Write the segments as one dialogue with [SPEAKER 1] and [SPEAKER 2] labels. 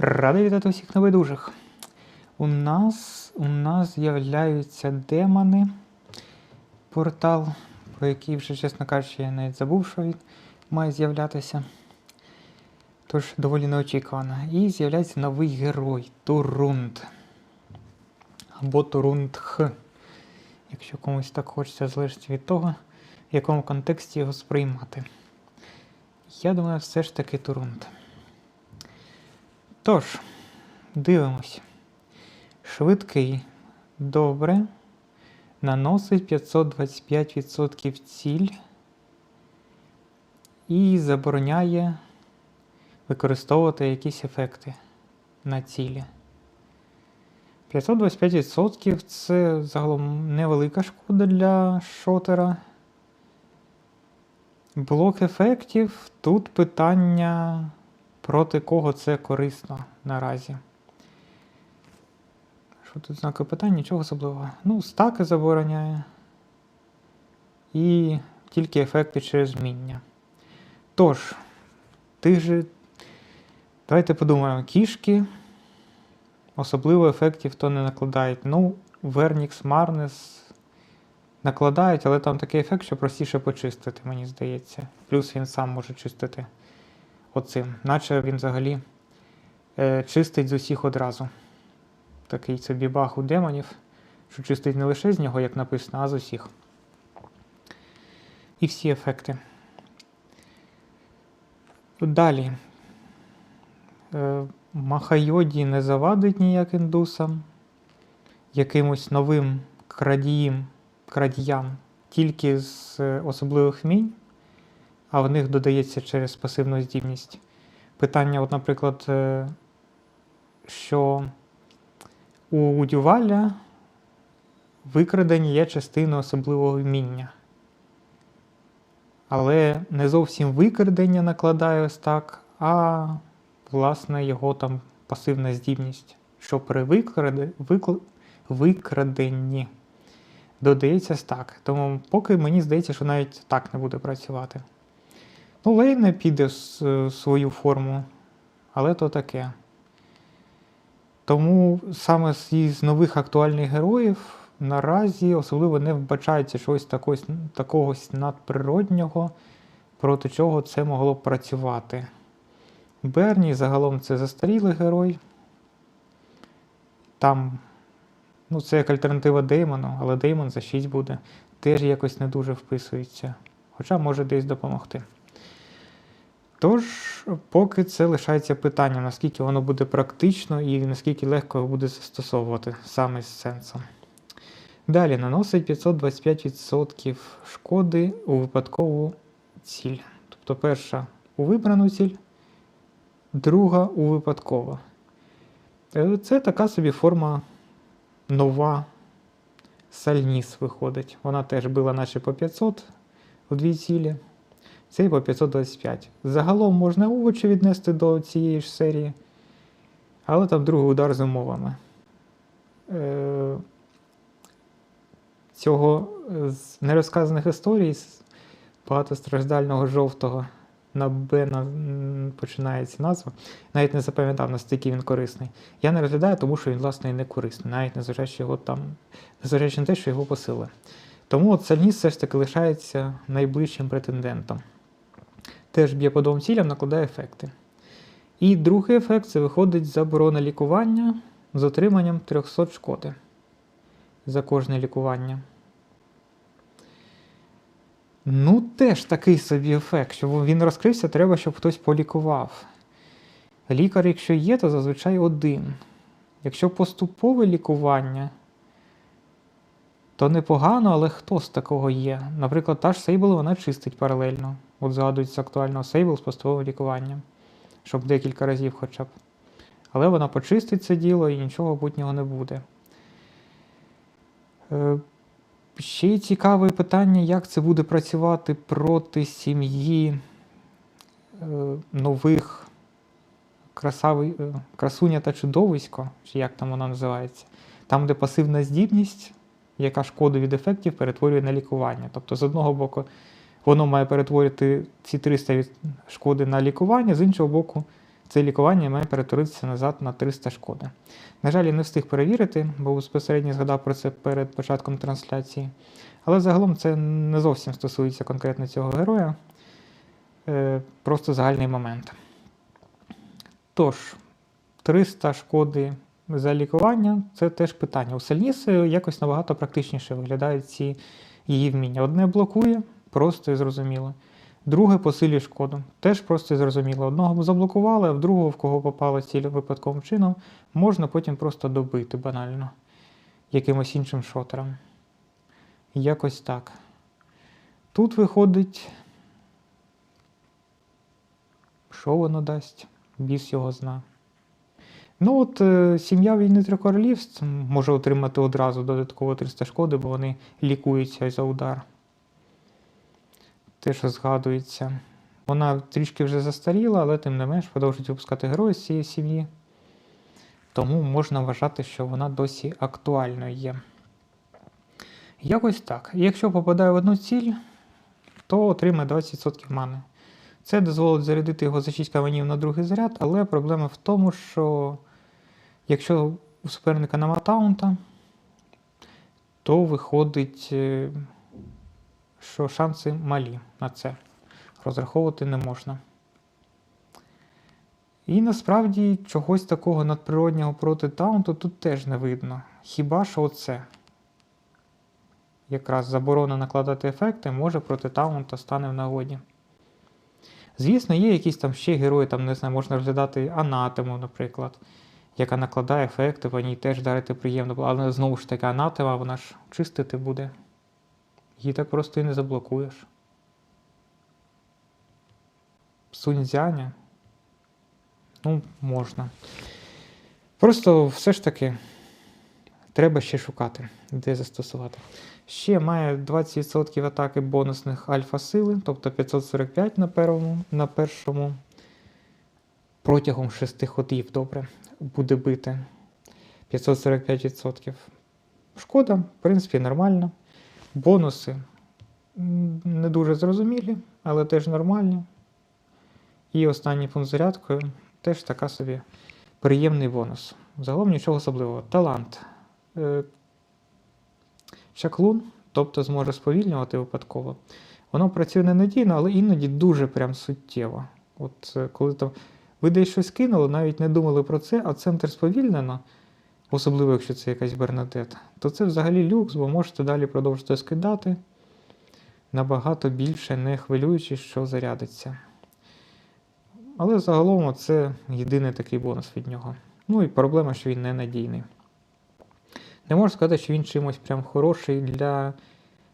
[SPEAKER 1] Радий вітати усіх небайдужих. У нас, у нас з'являються демони. Портал, про який вже, чесно кажучи, я навіть забув, що він має з'являтися. Тож доволі неочікувано. І з'являється новий герой Турунд. Або Турундх. Якщо комусь так хочеться, залежить від того, в якому контексті його сприймати. Я думаю, все ж таки Турунд. Тож, дивимось. Швидкий. Добре. Наносить 525% ціль. І забороняє використовувати якісь ефекти на цілі. 525% це загалом невелика шкода для шотера. Блок ефектів. Тут питання, проти кого це корисно наразі. Що тут знаки питань? Нічого особливого. Ну, стаки забороняє. І тільки ефекти через вміння. Тож, тих же. Давайте подумаємо, кішки. Особливо ефектів то не накладають. Ну, Вернікс, Марнес накладають, але там такий ефект, що простіше почистити, мені здається. Плюс він сам може чистити оцим. Наче він взагалі е, чистить з усіх одразу. Такий собі баг у демонів, що чистить не лише з нього, як написано, а з усіх. І всі ефекти. Далі. Е, Махайоді не завадить ніяк індусам. Якимось новим крадіям, крадіям тільки з е, особливих вмінь, а в них додається через пасивну здібність. Питання, от, наприклад, е, що у Дюваля викрадені є частиною особливого вміння. Але не зовсім викрадення накладає ось так, а власне його там пасивна здібність, що при викраде, викл, викраденні додається так. Тому поки мені здається, що навіть так не буде працювати. Ну, Лейне піде в свою форму, але то таке. Тому саме з нових актуальних героїв наразі особливо не вбачається щось такось, такого надприроднього, проти чого це могло б працювати. Берні загалом це застарілий герой. Там, ну, це як альтернатива Деймону, але Деймон за 6 буде. Теж якось не дуже вписується. Хоча може десь допомогти. Тож, поки це лишається питанням, наскільки воно буде практично і наскільки легко його буде застосовувати саме з сенсом. Далі наносить 525% шкоди у випадкову ціль. Тобто перша у вибрану ціль, друга у випадкову. Е, Це така собі форма нова сальніс виходить. Вона теж била наче по 500 у дві цілі. Цей по 525. Загалом можна овочі віднести до цієї ж серії, але там другий удар з умовами. Е, Цього з нерозказаних історій з багатостраждального жовтого на Б на, починається назва. Навіть не запам'ятав, наскільки він корисний. Я не розглядаю, тому що він, власне, і не корисний, навіть незважаючи його там, незважаючи на те, що його посили. Тому Сальніс все ж таки лишається найближчим претендентом. Теж б'є по двом цілям, накладає ефекти. І другий ефект це виходить заборона лікування з отриманням 300 шкоди за кожне лікування. Ну, теж такий собі ефект. Щоб він розкрився, треба, щоб хтось полікував. Лікар, якщо є, то зазвичай один. Якщо поступове лікування, то непогано, але хто з такого є? Наприклад, та ж Сейбл вона чистить паралельно. От згадується актуального Сейбл з поступовим лікуванням, щоб декілька разів хоча б. Але вона почистить це діло і нічого путнього не буде. Е, Ще цікаве питання, як це буде працювати проти сім'ї е, нових красавий, е, красуня та чудовисько, чи як там вона називається, там, де пасивна здібність, яка шкоду від ефектів перетворює на лікування. Тобто, з одного боку, воно має перетворити ці 300 від шкоди на лікування, з іншого боку, це лікування має перетворитися назад на 300 шкоди. На жаль, я не встиг перевірити, бо безпосередньо згадав про це перед початком трансляції. Але загалом це не зовсім стосується конкретно цього героя, е, просто загальний момент. Тож, 300 шкоди за лікування це теж питання. У Сельніси якось набагато практичніше виглядають ці її вміння. Одне блокує, просто і зрозуміло. Друге посилює шкоду. Теж просто і зрозуміло. Одного заблокували, а в другого, в кого попало ціль випадковим чином, можна потім просто добити банально якимось іншим шотером. Якось так. Тут виходить. Що воно дасть? Біс його зна. Ну от е, сім'я війни трьох може отримати одразу додатково 300 шкоди, бо вони лікуються за удар. Те, що згадується. Вона трішки вже застаріла, але тим не менш продовжують випускати герої з цієї сім'ї. Тому можна вважати, що вона досі актуальною є. Якось так. Якщо попадає в одну ціль, то отримає 20% мани. Це дозволить зарядити його за 6 каменів на другий заряд, але проблема в тому, що якщо у суперника нема таунта, то виходить, е, що шанси малі на це. Розраховувати не можна. І насправді чогось такого надприроднього проти таунту тут теж не видно. Хіба що оце? Якраз заборона накладати ефекти може проти таунта стане в нагоді. Звісно, є якісь там ще герої, там, не знаю, можна розглядати анатему, наприклад, яка накладає ефекти, по ній теж дарити приємно, але знову ж таки анатема, вона ж чистити буде. Її так просто і не заблокуєш. Суньцзяня. Ну, можна. Просто все ж таки треба ще шукати, де застосувати. Ще має 20% атаки бонусних альфа-сили, тобто 545 на першому, на першому. Протягом 6 ходів добре буде бити 545%. Шкода, в принципі, нормально. Бонуси не дуже зрозумілі, але теж нормальні. І останній пункт зарядкою теж така собі приємний бонус. Загалом нічого особливого. Талант. Е, Чаклун, тобто зможе сповільнювати випадково. Воно працює ненадійно, але іноді дуже прям суттєво. От е, коли там ви десь щось кинули, навіть не думали про це, а центр сповільнено, особливо якщо це якась Бернадет, то це взагалі люкс, бо можете далі продовжити скидати набагато більше, не хвилюючись, що зарядиться. Але загалом це єдиний такий бонус від нього. Ну і проблема, що він ненадійний. Не можу сказати, що він чимось прям хороший для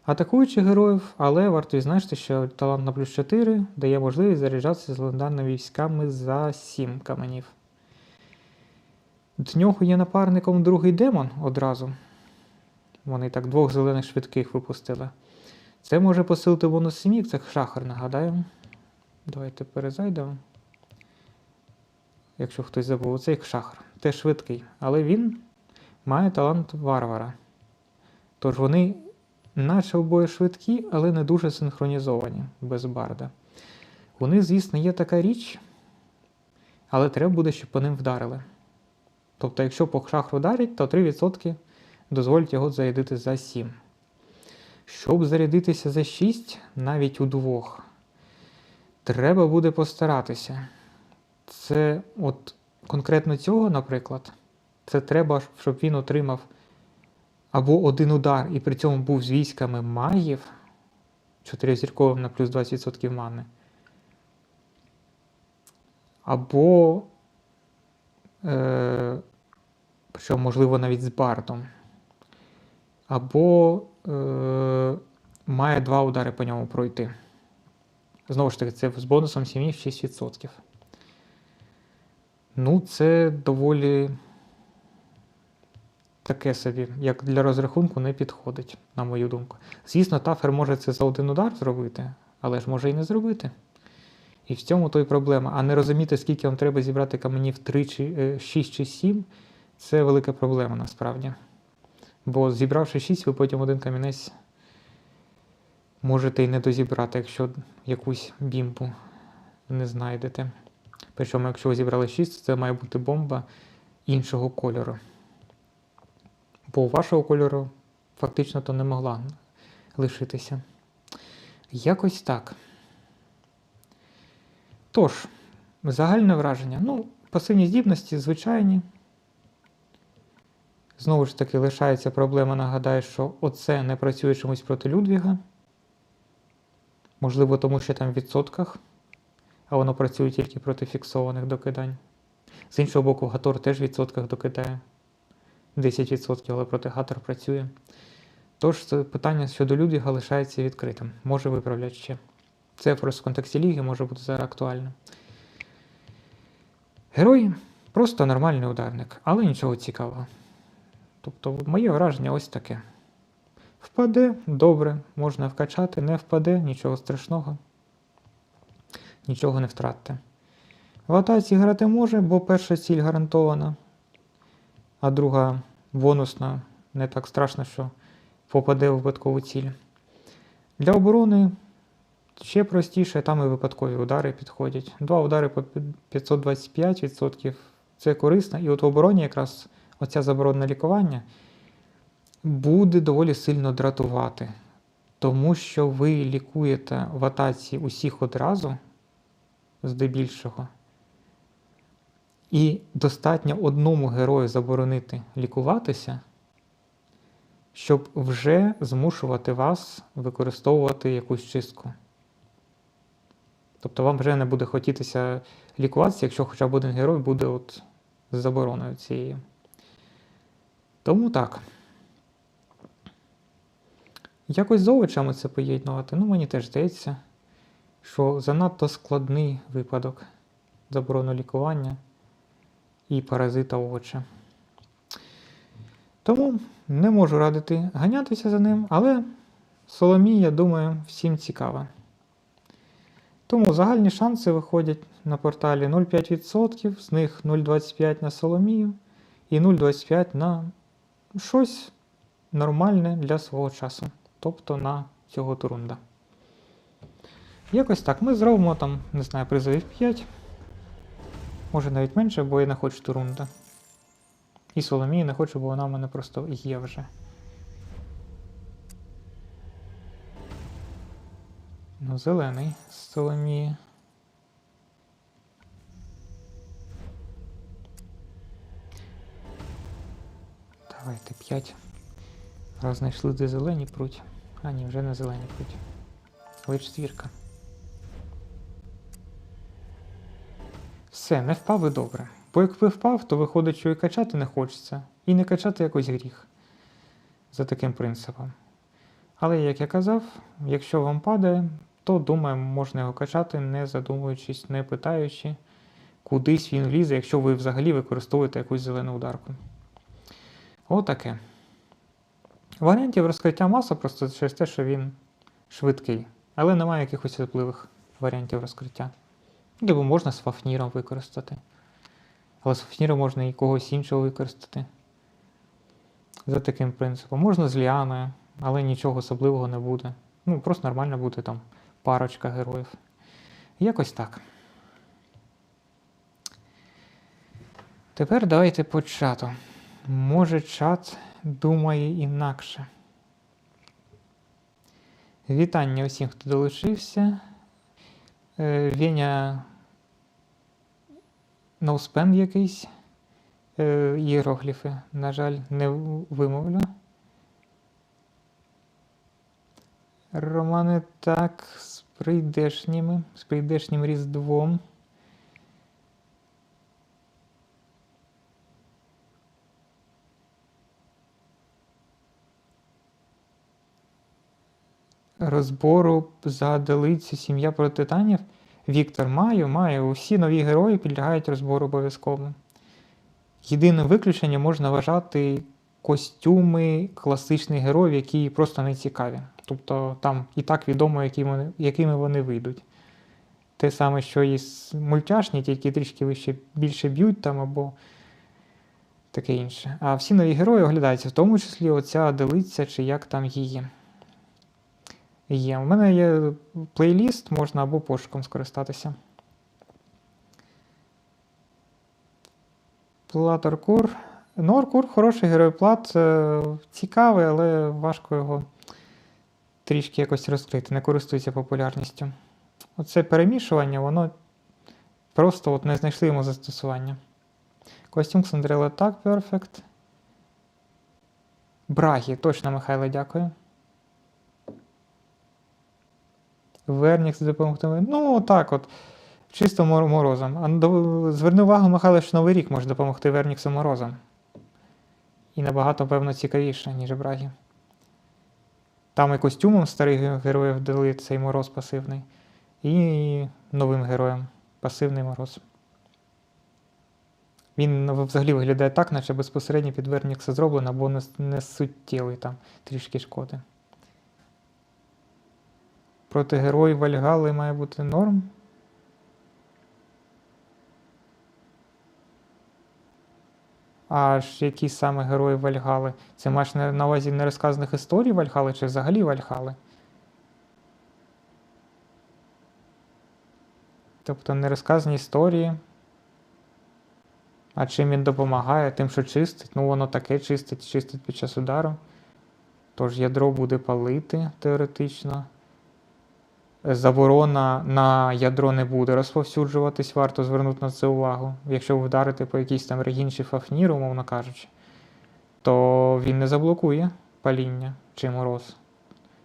[SPEAKER 1] атакуючих героїв, але варто відзначити, що талант на плюс 4 дає можливість заряджатися з легендарними військами за 7 каменів. До нього є напарником другий демон одразу. Вони так двох зелених швидких випустили. Це може посилити бонус сім'їк, це шахар, нагадаю. Давайте перезайдемо. Якщо хтось забув, оцей шахар. Теж швидкий, але він має талант варвара. Тож вони, наче обоє швидкі, але не дуже синхронізовані без барда. У них, звісно, є така річ, але треба буде, щоб по ним вдарили. Тобто, якщо по шахру вдарять, то 3% дозволять його зарядити за 7. Щоб зарядитися за 6, навіть у двох, треба буде постаратися. Це от конкретно цього, наприклад. Це треба, щоб він отримав або один удар і при цьому був з військами магів 4-зірковим на плюс 20% мани. Або, е, причому, можливо, навіть з бардом. Або е, має два удари по ньому пройти. Знову ж таки, це з бонусом сім'ї в 6%. Ну, це доволі таке собі, як для розрахунку, не підходить, на мою думку. Звісно, тафер може це за один удар зробити, але ж може і не зробити. І в цьому то й проблема. А не розуміти, скільки вам треба зібрати каменів 3 чи 6 чи 7, це велика проблема насправді. Бо зібравши 6, ви потім один камінець можете і не дозібрати, якщо якусь бімбу не знайдете. Причому, якщо ви зібрали 6, це має бути бомба іншого кольору. Бо вашого кольору фактично то не могла лишитися. Якось так. Тож, загальне враження. Ну, пасивні здібності звичайні. Знову ж таки, лишається проблема, нагадаю, що оце не працює чомусь проти Людвіга. Можливо, тому що там в відсотках, а воно працює тільки проти фіксованих докидань. З іншого боку, Гатор теж в відсотках докидає. 10%, але проти Гатор працює. Тож питання щодо Людвіга лишається відкритим. Може виправляти ще. Це просто в контексті ліги може бути зараз актуальним. Герой просто нормальний ударник, але нічого цікавого. Тобто, моє враження ось таке. Впаде добре, можна вкачати, не впаде, нічого страшного, нічого не втратите. В атаці грати може, бо перша ціль гарантована, а друга бонусна, не так страшно, що попаде в випадкову ціль. Для оборони ще простіше, там і випадкові удари підходять. Два удари по 525% це корисно. І от в обороні якраз оця заборона лікування буде доволі сильно дратувати. Тому що ви лікуєте в атаці усіх одразу, здебільшого. І достатньо одному герою заборонити лікуватися, щоб вже змушувати вас використовувати якусь чистку. Тобто вам вже не буде хотітися лікуватися, якщо хоча б один герой буде от з забороною цією. Тому так. Якось з овочами це поєднувати. Ну, мені теж здається, що занадто складний випадок заборону лікування і паразита овоча. Тому не можу радити ганятися за ним, але Соломія, думаю, всім цікава. Тому загальні шанси виходять на порталі 0,5%, з них 0,25 на Соломію і 0,25 на щось нормальне для свого часу. Тобто на цього турунда. Якось так. Ми зробимо там, не знаю, призовів 5. Може навіть менше, бо я не хочу турунда. І Соломії не хочу, бо вона в мене просто є вже. Ну, зелений з Соломії. Давайте 5. Раз знайшли де зелені пруть. А ні, вже не зелені пруть. Але четвірка. Все, не впав і добре. Бо якби впав, то виходить, що і качати не хочеться. І не качати якось гріх. За таким принципом. Але, як я казав, якщо вам падає, то думаю, можна його качати, не задумуючись, не питаючи, кудись він влізе, якщо ви взагалі використовуєте якусь зелену ударку. Отаке. Варіантів розкриття маса просто через те, що він швидкий, але немає якихось особливих варіантів розкриття. Або можна з фафніром використати. Але з фафніром можна і когось іншого використати. За таким принципом. Можна з ліаною, але нічого особливого не буде. Ну, просто нормально буде там парочка героїв. Якось так. Тепер давайте по чату. Може чат думає інакше. Вітання усім, хто долучився. Е, Веня ноуспен якийсь. Е, Єрогліфи, на жаль, не вимовлю. Романе так, з прийдешніми, з прийдешнім різдвом. Розбору за делицю сім'я проти титанів. Віктор маю, маю. Усі нові герої підлягають розбору обов'язково. Єдине виключення можна вважати костюми класичних героїв, які просто не цікаві. Тобто там і так відомо, якими, якими вони вийдуть. Те саме, що і мультяшні, тільки трішки вище більше б'ють там або таке інше. А всі нові герої оглядаються, в тому числі оця делиця, чи як там її. Є. У мене є плейліст, можна або пошуком скористатися. Плат Оркур. Ну, Оркур хороший герой плат, е, цікавий, але важко його трішки якось розкрити, не користується популярністю. Оце перемішування, воно просто от не знайшли йому застосування. Костюм Сандерела так, перфект. Брагі, точно, Михайло, дякую. Вернікс допомогти. Ну, так от. Чисто морозом. А до- зверни увагу, Михайло, що Новий рік може допомогти Верніксу морозом. І набагато, певно, цікавіше, ніж Брагі. Там і костюмом старих героїв дали цей мороз пасивний. І новим героям пасивний мороз. Він взагалі виглядає так, наче безпосередньо під Вернікса зроблено, бо не, не суттєвий там трішки шкоди. Проти героїв Вальгали має бути норм. А ж які саме герої Вальгали? Це маєш на увазі нерозказаних історій Вальгали чи взагалі Вальгали? Тобто нерозказані історії. А чим він допомагає? Тим, що чистить. Ну, воно таке чистить, чистить під час удару. Тож ядро буде палити теоретично. Заборона на ядро не буде розповсюджуватись, варто звернути на це увагу. Якщо ви вдарите по якійсь там Регін чи Фафнір, умовно кажучи, то він не заблокує паління чи мороз.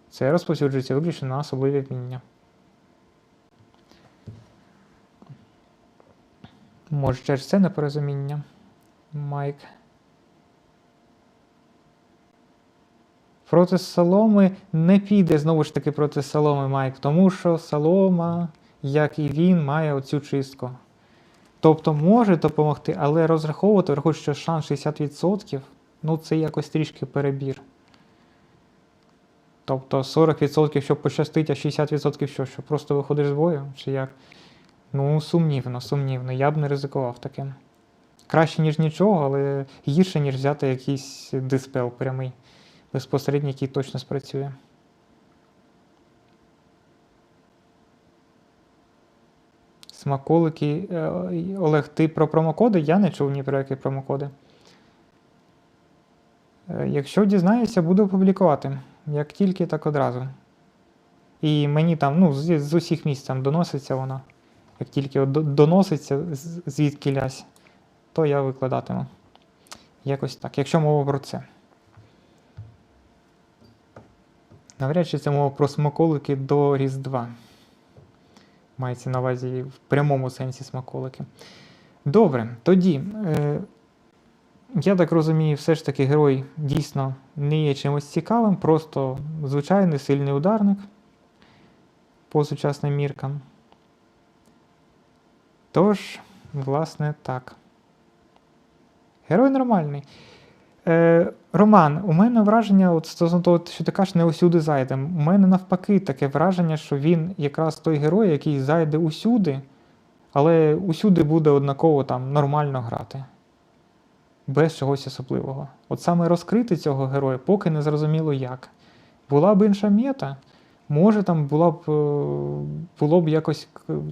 [SPEAKER 1] Це розповсюджується виключно на особливі вміння. Може, через це непорозуміння. Майк. Проти соломи не піде знову ж таки проти соломи Майк, тому що солома, як і він, має оцю чистку. Тобто може допомогти, але розраховувати, враховуючи, що шанс 60%, ну це якось трішки перебір. Тобто 40% щоб пощастить, а 60% що, що просто виходиш з бою, чи як? Ну, сумнівно, сумнівно. Я б не ризикував таким. Краще, ніж нічого, але гірше, ніж взяти якийсь диспел прямий, безпосередньо, який точно спрацює. Смаколики. Е, Олег, ти про промокоди? Я не чув ні про які промокоди. Е, Якщо дізнаюся, буду публікувати. Як тільки, так одразу. І мені там, ну, з, з усіх місць там доноситься воно. Як тільки доноситься звідки лясь, то я викладатиму. Якось так. Якщо мова про це. Навряд чи це мова про смаколики до Різдва. Мається на увазі в прямому сенсі смаколики. Добре, тоді. Е, я так розумію, все ж таки герой дійсно не є чимось цікавим, просто звичайний сильний ударник по сучасним міркам. Тож, власне, так. Герой нормальний. Е, Роман, у мене враження, от стосовно того, що ти кажеш, не усюди зайде. У мене навпаки таке враження, що він якраз той герой, який зайде усюди, але усюди буде однаково там нормально грати. Без чогось особливого. От саме розкрити цього героя, поки не зрозуміло як. Була б інша мета, може там була б, е, було б якось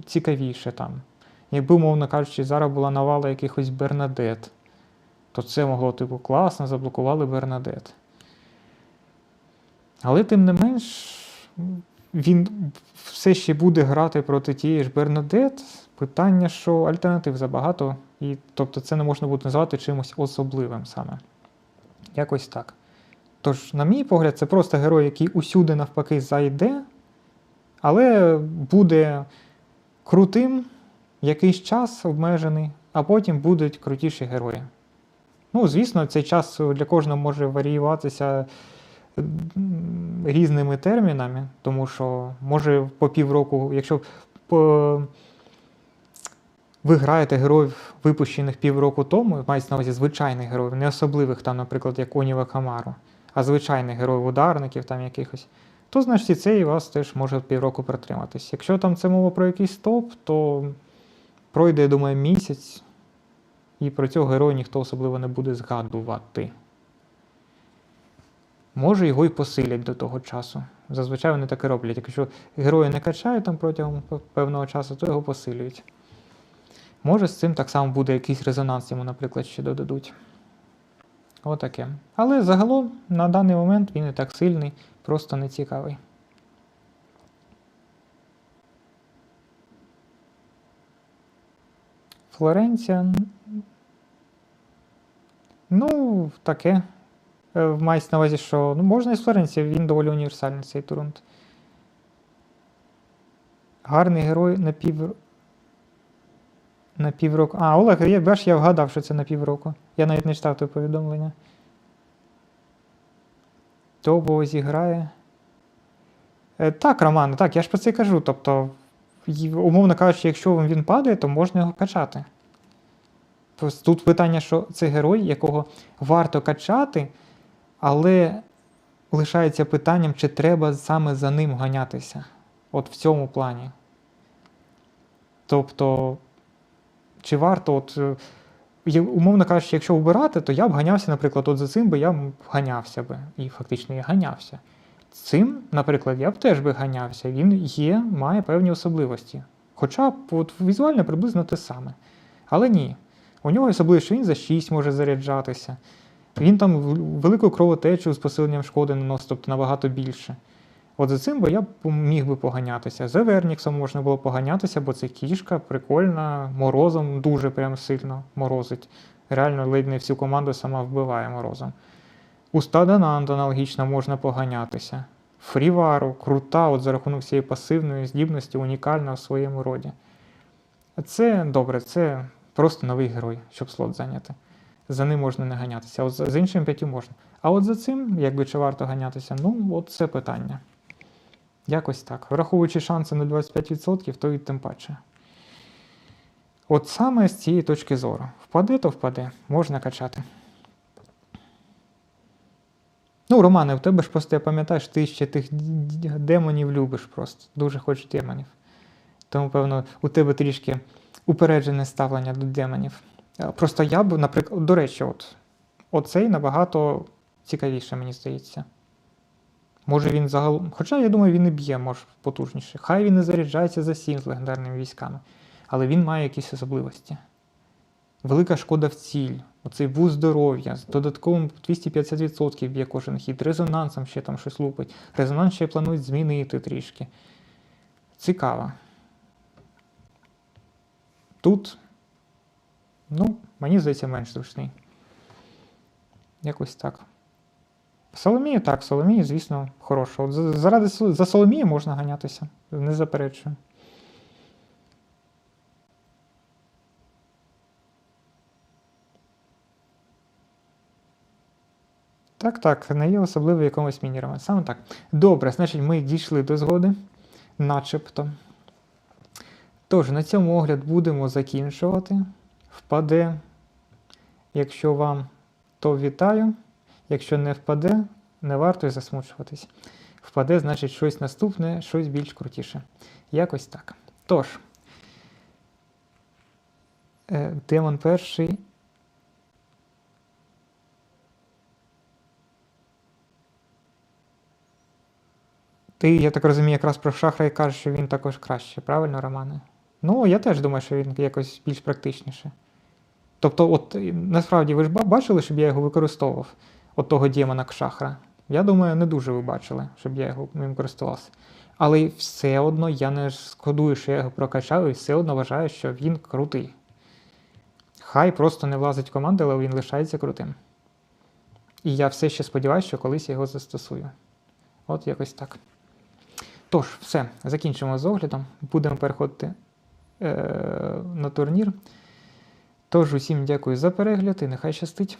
[SPEAKER 1] цікавіше там. Якби, умовно кажучи, зараз була навала якихось Бернадет, то це могло, типу, класно, заблокували Бернадет. Але тим не менш, він все ще буде грати проти тієї ж Бернадет. Питання, що альтернатив забагато, і тобто це не можна буде назвати чимось особливим саме. Якось так. Тож, на мій погляд, це просто герой, який усюди навпаки зайде, але буде крутим якийсь час обмежений, а потім будуть крутіші герої. Ну, звісно, цей час для кожного може варіюватися різними термінами, тому що може по півроку, якщо по... ви граєте героїв, випущених півроку тому, мається на увазі звичайних героїв, не особливих, там, наприклад, як Оніва Камару, а звичайних героїв ударників там якихось, то значить цей вас теж може півроку протриматись. Якщо там це мова про якийсь топ, то пройде, я думаю, місяць, і про цього героя ніхто особливо не буде згадувати. Може, його й посилять до того часу. Зазвичай вони так і роблять. Якщо герої не качають там протягом певного часу, то його посилюють. Може, з цим так само буде якийсь резонанс йому, наприклад, ще додадуть. Отаке. Але загалом на даний момент він і так сильний, просто не цікавий. Флоренція. Ну, таке. Е, Мається на увазі, що ну, можна і з Флоренції, він доволі універсальний цей турунт. Гарний герой на пів. На півроку. А, Олег, я, бач, я вгадав, що це на півроку. Я навіть не читав твоє повідомлення. Тобо зіграє. Е, так, Роман, так, я ж про це кажу. Тобто, умовно кажучи, якщо він падає, то можна його качати. Просто тут питання, що це герой, якого варто качати, але лишається питанням, чи треба саме за ним ганятися. От в цьому плані. Тобто, чи варто, от, е, умовно кажучи, якщо вбирати, то я б ганявся, наприклад, от за цим би я б ганявся би. І фактично я ганявся. Цим, наприклад, я б теж би ганявся. Він є, має певні особливості. Хоча от, візуально приблизно те саме. Але ні. У нього особливість, що він за 6 може заряджатися. Він там велику кровотечу з посиленням шкоди наносить, тобто набагато більше. От за цим би я міг би поганятися. За Верніксом можна було поганятися, бо це кішка прикольна, морозом дуже прям сильно морозить. Реально ледь не всю команду сама вбиває морозом. У Стадананд аналогічно можна поганятися. Фрівару, крута, от за рахунок цієї пасивної здібності, унікальна в своєму роді. Це добре, це просто новий герой, щоб слот зайняти. За ним можна не ганятися, а от з іншим п'ятю можна. А от за цим, якби чи варто ганятися, ну, от це питання. Якось так. Враховуючи шанси на 25%, то і тим паче. От саме з цієї точки зору. Впаде, то впаде, можна качати. Ну, Романе, в тебе ж просто, я пам'ятаєш, ти ще тих демонів любиш просто. Дуже хочеш демонів. Тому, певно, у тебе трішки упереджене ставлення до демонів. Е, Просто я б, наприклад, до речі, от, оцей набагато цікавіше, мені здається. Може він загалом. Хоча я думаю, він і б'є, може, потужніше. Хай він не заряджається за 7 з легендарними військами, але він має якісь особливості. Велика шкода в ціль, оцей вуз здоров'я, з додатковим 250% б'є кожен хід, резонансом ще там щось лупить. Резонанс ще планують змінити трішки. Цікаво. Тут, ну, мені здається, менш зручний. Якось так. Соломія, так, Соломія, звісно, хороша. От заради за Соломію можна ганятися, не заперечую. Так, так, не є особливо якомусь мінірами. Саме так. Добре, значить, ми дійшли до згоди, начебто. Тож, на цьому огляд будемо закінчувати. Впаде. Якщо вам, то вітаю. Якщо не впаде, не варто й засмучуватись. Впаде, значить, щось наступне, щось більш крутіше. Якось так. Тож, е, демон перший. Ти, я так розумію, якраз про шахра і кажеш, що він також краще, правильно, Романе? Ну, я теж думаю, що він якось більш практичніше. Тобто, от насправді ви ж бачили, щоб я його використовував, от того демона шахра. Я думаю, не дуже ви бачили, щоб я його ним користувався. Але все одно я не шкодую, що я його прокачав, і все одно вважаю, що він крутий. Хай просто не влазить в команду, але він лишається крутим. І я все ще сподіваюся, що колись я його застосую. От якось так. Тож, все, закінчимо з оглядом. Будемо переходити на турнір. Тож, усім дякую за перегляд і нехай щастить.